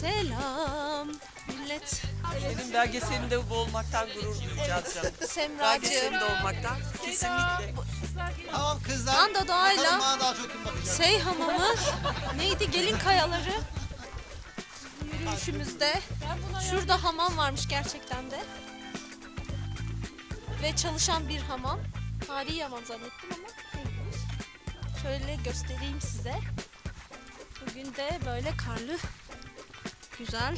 Selam millet. Senin belgeselinde bu olmaktan gurur duyacağız canım. Semracığım. Belgeselinde olmaktan kesinlikle. Tamam kızlar. Anda doğayla Bakalım bana daha çok kim bakacak. Sey hamamı neydi gelin kayaları yürüyüşümüzde. Şurada hamam varmış gerçekten de. Ve çalışan bir hamam. Tarihi hamam zannettim ama değilmiş. Şöyle göstereyim size. Bugün de böyle karlı güzel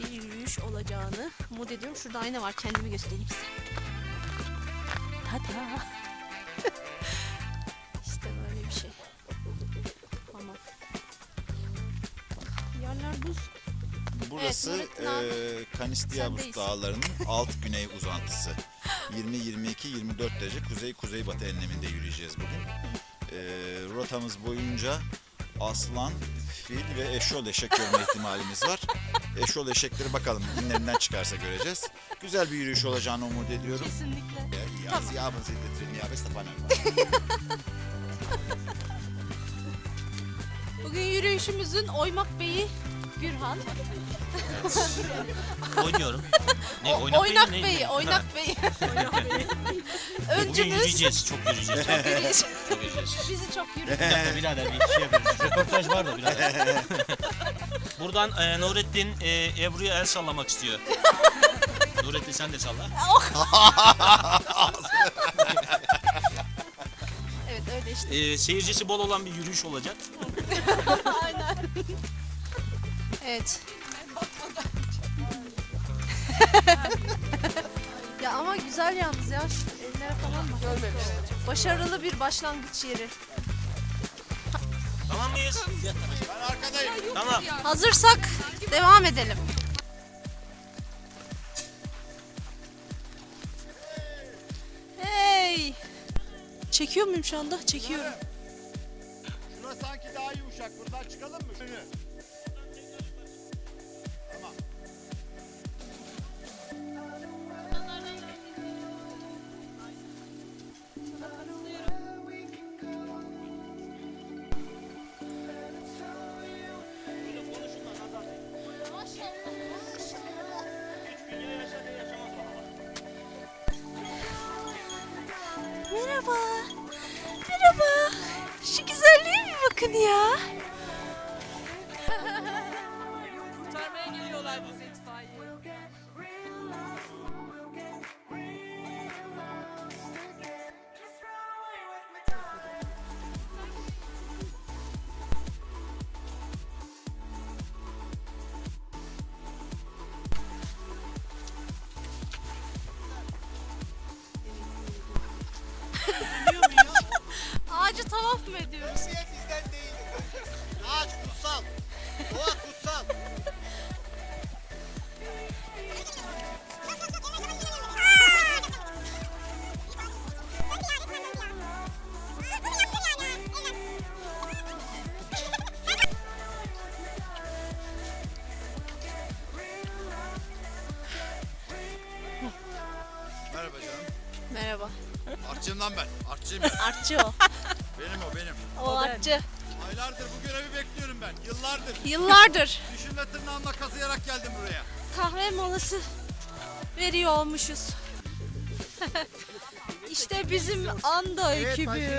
bir yürüyüş olacağını umut ediyorum. Şurada ayna var kendimi göstereyim size. Tada. İşte böyle bir şey. Tamam. Yerler buz. Burası Kanistiavus Sendeyiz. Dağları'nın alt güney uzantısı. 20-22-24 derece kuzey-kuzeybatı enleminde yürüyeceğiz bugün. Eee, rotamız boyunca aslan, fil ve eşol eşek görme ihtimalimiz var. Eşol eşekleri bakalım günlerinden çıkarsa göreceğiz. Güzel bir yürüyüş olacağını umut ediyorum. Kesinlikle. Ja, beste Panne. Bugün yürüyüşümüzün oymak beyi Gürhan. Oynuyorum. Ne oynak, oynak Ne? oynak beyi. Bugün yürüyeceğiz, çok yürüyeceğiz. çok yürüyüş. yürüyeceğiz. bizi çok Bir dakika birader bir şey yapıyoruz. Röportaj var da birader. Buradan e, Nurettin e, Ebru'ya el sallamak istiyor. Nurettin sen de salla. Evet öyle işte. E, seyircisi bol olan bir yürüyüş olacak. Aynen. Evet. Ama güzel yalnız ya. Şu ellere falan bak. Başarılı bir başlangıç yeri. Tamam mıyız? Ben arkadayım. Tamam. Hazırsak devam edelim. Hey! Çekiyor muyum şu anda? Çekiyorum. Şura sanki daha yumuşak. Buradan çıkalım mı? Bakın ya. Kurtarmaya geliyorlar bu itfaiye. Ağacı tavaf mı ediyoruz? Merhaba canım. Merhaba. Artçıyım lan ben. Artçıyım ben. Artçı o. benim o benim. O artçı. Aylardır bu görevi bekliyorum ben. Yıllardır. Yıllardır Düşünle tırnağımla kazıyarak geldim buraya. kahve molası veriyor olmuşuz. işte bizim anda ekibi.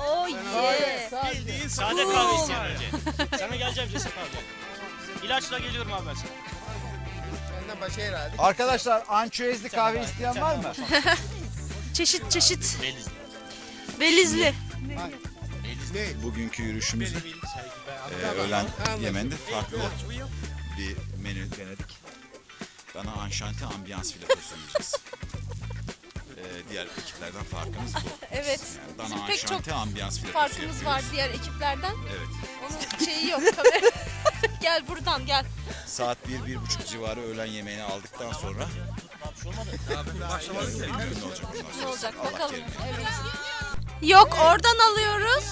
Oh yeah. Bildiğin sade kahve isteyen önce. Sana geleceğim ceset alacağım. İlaçla geliyorum abi ben sana. Benden başka herhalde. Arkadaşlar ançüezli kahve isteyen var mı? Çeşit çeşit. Beliz. Belizli. Ne? Bugünkü yürüyüşümüzde e, öğlen yemeğinde farklı bir menü denedik. Dana anşanti ambiyans filetosu yiyeceğiz. E, diğer ekiplerden farkımız bu. Evet. Yani Bizim dana pek çok anşanti ambiyans filetosu farkımız var diğer ekiplerden. Evet. Onun şeyi yok. kamera- gel buradan gel. Saat 1-1.30 civarı öğlen yemeğini aldıktan sonra başlamadık ne olacak ondan Ne olacak Allah bakalım. kerim. Evet. Yok oradan alıyoruz.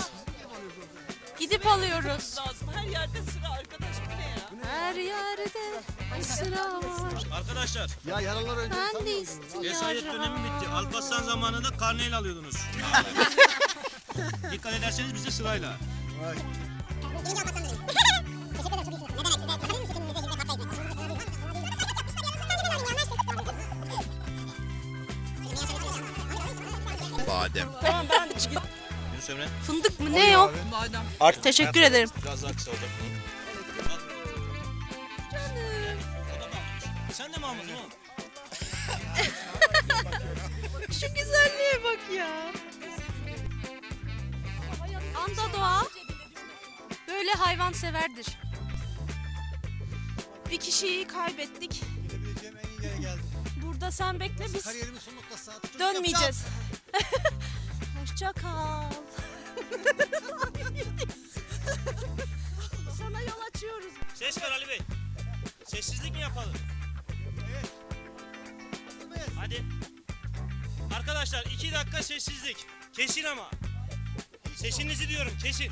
Gidip alıyoruz. Lazım. Her yerde sıra arkadaş bu ne ya? Her yerde sıra var. Arkadaşlar Ya yaralar önce Ben de istiyorum. vesayet dönemi bitti. Alparslan zamanında karneyle alıyordunuz. Dikkat ederseniz bize sırayla. Birinci Alparslan dönemi. Teşekkür ederim çok iyi badem. Yunus Emre. Fındık mı ne o? Madem. Teşekkür ederim. Biraz daha kısa olacak. Sen de mi almadın oğlum? Şu güzelliğe bak ya. Anda doğa böyle hayvan severdir. Bir kişiyi kaybettik. Burada sen bekle biz dönmeyeceğiz. Hoşça kal. Sana yol açıyoruz. Ses ver Ali Bey. Sessizlik mi yapalım? yapacağım. Hadi. Arkadaşlar iki dakika sessizlik. Kesin ama. Sesinizi diyorum kesin.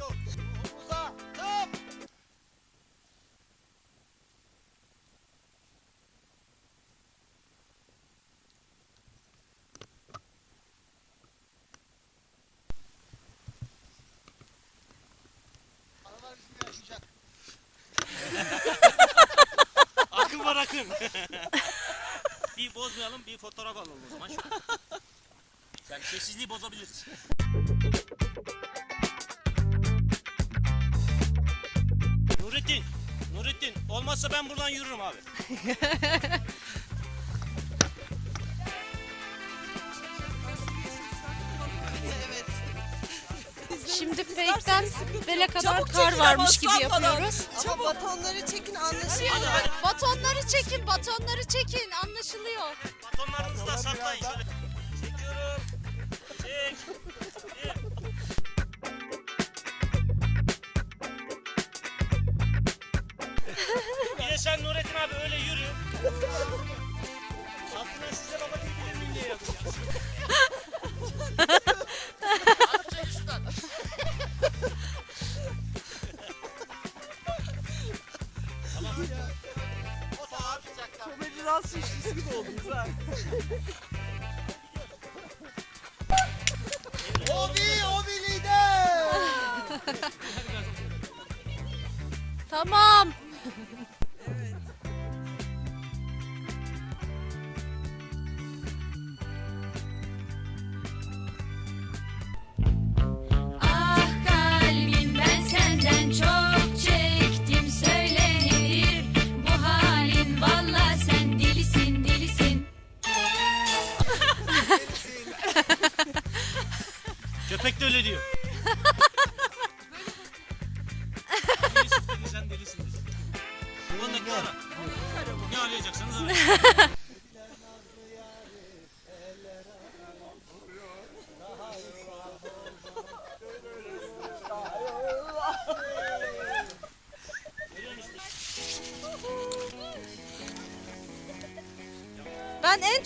Bir bozmayalım bir fotoğraf alalım o zaman. Yani sessizliği bozabiliriz. Nurettin, Nurettin olmazsa ben buradan yürürüm abi. Fake'den bele kadar Çabuk kar çekin varmış gibi ıslanmadan. yapıyoruz. Ama batonları çekin anlaşılıyor. Batonları çekin, batonları çekin. Anlaşılıyor. Batonlarınızı da saklayın. Şöyle. Çekiyorum. Çek. Bir de sen Nurettin abi öyle yürü. Ha ha ha!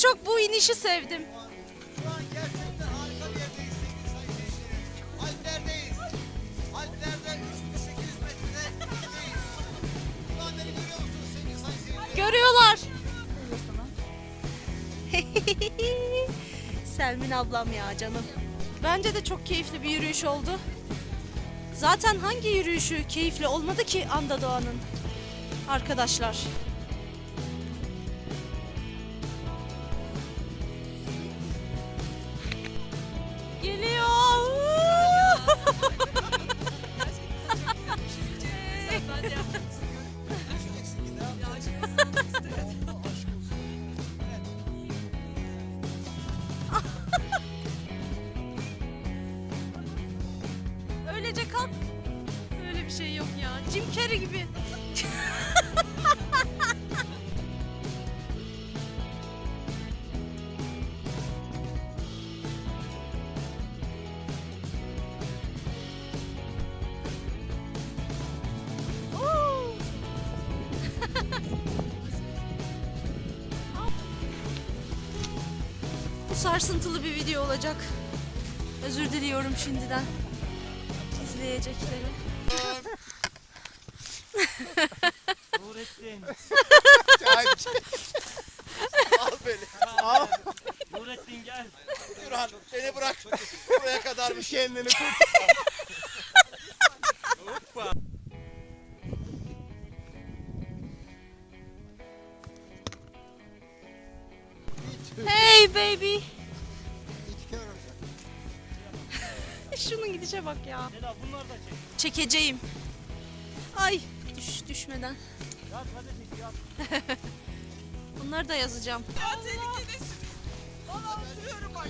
Çok bu inişi sevdim. Şu an gerçekten harika bir yerdeyiz sevgili sayın seyirciler. Alplerdeyiz. Alplerde 3800 metrede indeyiz. Şu an beni görüyor musunuz sevgili sayın seyirciler? Görüyorlar. Selmin ablam ya canım. Bence de çok keyifli bir yürüyüş oldu. Zaten hangi yürüyüşü keyifli olmadı ki Anda Doğan'ın? Arkadaşlar. Yeah. Sarsıntılı bir video olacak. Özür diliyorum şimdiden izleyecekleri. Nurettin. Al beni. Nurettin gel. Duran beni bırak. Buraya kadar bir şey kendini kurt. Hey baby. Gidişe bak ya. Çekeceğim. Ay düş düşmeden. Bunları da yazacağım. Valla oturuyorum bak.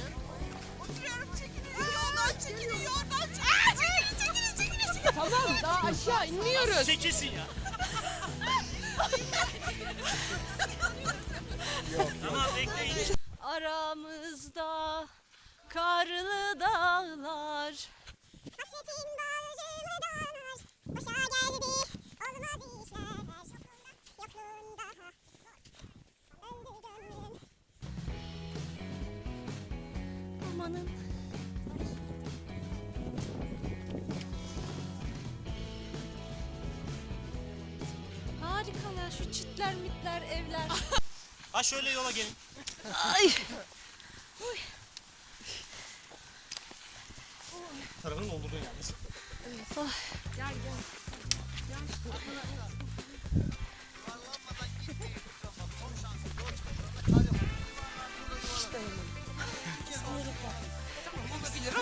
Oturuyorum çekilin. Yoldan çekilin. Yoldan çekilin. Çekilin çekilin çekilin. Tamam daha aşağı inmiyoruz. Çekilsin ya. tamam bekleyin. Aramızda karlı dağlar. Amanın. Harikalar şu çitler mitler evler. Ha şöyle yola gelin. Ay.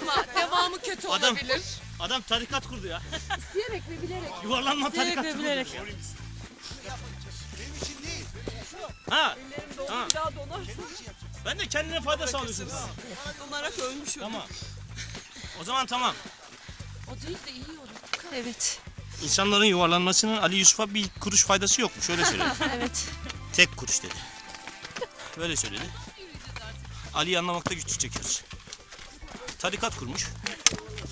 Ama devamı kötü Adam- olabilir. Adam tarikat kurdu ya. İsteyerek ve bilerek. Yuvarlanma Bilerek tarikatı ve kurdu. bilerek. Benim için değil. Ha. Ha. bir daha donarsın. Ben de kendine fayda sağlıyorsun. Donarak ölmüşüm. Tamam. O zaman tamam. O değil de iyi olur. Evet. İnsanların yuvarlanmasının Ali Yusuf'a bir kuruş faydası yokmuş. Öyle söyledi. Evet. Tek kuruş dedi. Böyle söyledi. Ali'yi anlamakta güçlük çekiyoruz. Tarikat kurmuş.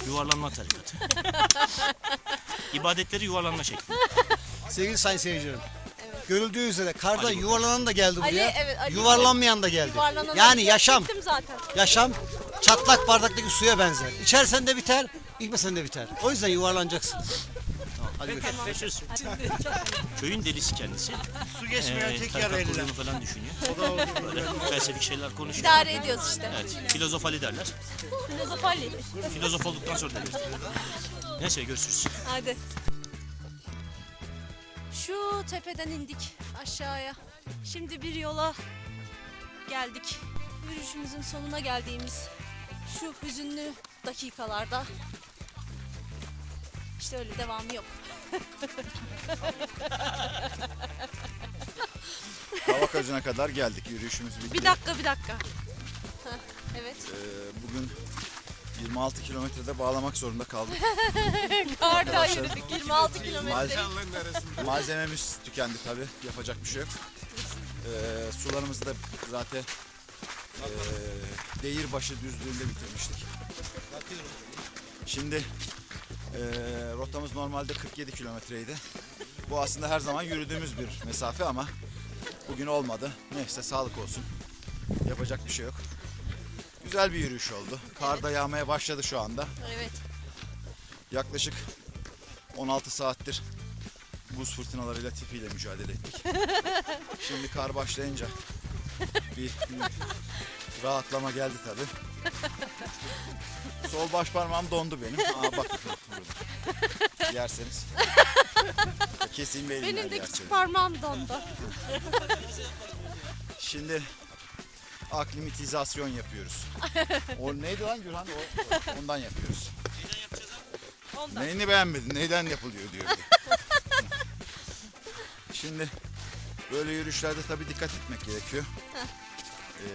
Yuvarlanma tarikatı. İbadetleri yuvarlanma şekli. Sevgili sayın seyircilerim. Görüldüğü üzere karda Ali yuvarlanan da geldi Ali, buraya. evet, Ali. yuvarlanmayan da geldi. Yuvarlanan yani Ali. yaşam, zaten. yaşam çatlak bardaktaki suya benzer. İçersen de biter, içmesen de biter. O yüzden yuvarlanacaksın. Tamam, hadi bakalım. Görüşürüz. Köyün delisi kendisi. Su Ee, tarikat kurduğunu falan düşünüyor. Böyle felsefik şeyler konuşuyor. İdare ediyoruz işte. Evet, filozof Ali derler. Filozof Ali. Filozof olduktan sonra derler. Neyse görüşürüz. Hadi. Şu tepeden indik aşağıya. Şimdi bir yola geldik. Yürüyüşümüzün sonuna geldiğimiz şu hüzünlü dakikalarda. İşte öyle devamı yok. Kavakacı'na kadar geldik. Yürüyüşümüz bitti. Bir dakika bir dakika. Heh, evet. Ee, bugün 26 kilometrede bağlamak zorunda kaldık. Karda Arkadaşlar, yürüdük 26 kilometre. Malze- malzememiz tükendi tabi. Yapacak bir şey yok. Ee, sularımızı da zaten ee, Değirbaşı düzlüğünde bitirmiştik. Şimdi ee, rotamız normalde 47 kilometreydi. Bu aslında her zaman yürüdüğümüz bir mesafe ama bugün olmadı. Neyse sağlık olsun. Yapacak bir şey yok. Güzel bir yürüyüş oldu. Kar da yağmaya başladı şu anda. Evet. Yaklaşık 16 saattir buz fırtınalarıyla tipiyle mücadele ettik. Şimdi kar başlayınca bir rahatlama geldi tabi. Sol baş parmağım dondu benim. Aa bak. Yerseniz. Ve elimden Benim de küçük parmağım dondu. Şimdi aklimatizasyon yapıyoruz. O neydi lan Gürhan? O, ondan yapıyoruz. Ondan. Neyini beğenmedin? Neyden yapılıyor diyor. Şimdi böyle yürüyüşlerde tabii dikkat etmek gerekiyor. Ee,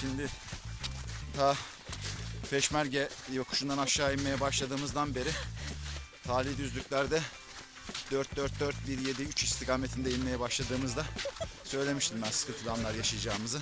şimdi ta Peşmerge yokuşundan aşağı inmeye başladığımızdan beri tali düzlüklerde 4-4-4-1-7-3 istikametinde inmeye başladığımızda söylemiştim ben sıkıntılı anlar yaşayacağımızı.